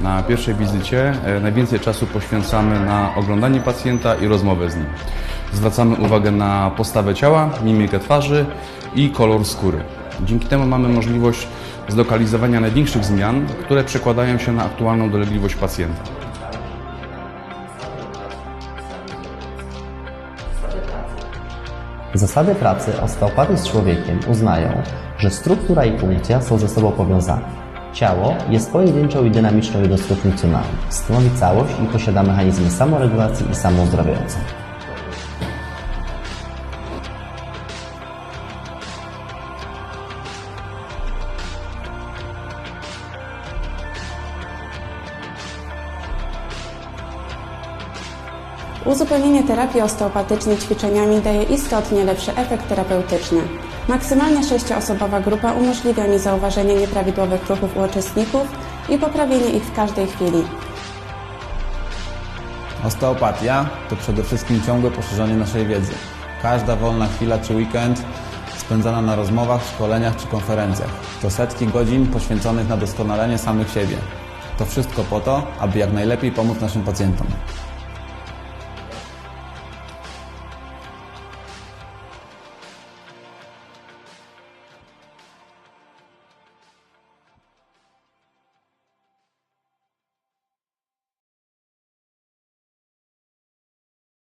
Na pierwszej wizycie e, najwięcej czasu poświęcamy na oglądanie pacjenta i rozmowę z nim. Zwracamy uwagę na postawę ciała, mimikę twarzy i kolor skóry. Dzięki temu mamy możliwość zlokalizowania największych zmian, które przekładają się na aktualną dolegliwość pacjenta. Zasady pracy osteopaty z człowiekiem uznają, że struktura i funkcja są ze sobą powiązane. Ciało jest pojedynczą i dynamiczną jednostką funkcjonalną. Stanowi całość i posiada mechanizmy samoregulacji i samozdrawiające. Uzupełnienie terapii osteopatycznej ćwiczeniami daje istotnie lepszy efekt terapeutyczny. Maksymalnie sześcioosobowa grupa umożliwia mi zauważenie nieprawidłowych ruchów u uczestników i poprawienie ich w każdej chwili. Osteopatia to przede wszystkim ciągłe poszerzanie naszej wiedzy. Każda wolna chwila czy weekend spędzana na rozmowach, szkoleniach czy konferencjach to setki godzin poświęconych na doskonalenie samych siebie. To wszystko po to, aby jak najlepiej pomóc naszym pacjentom.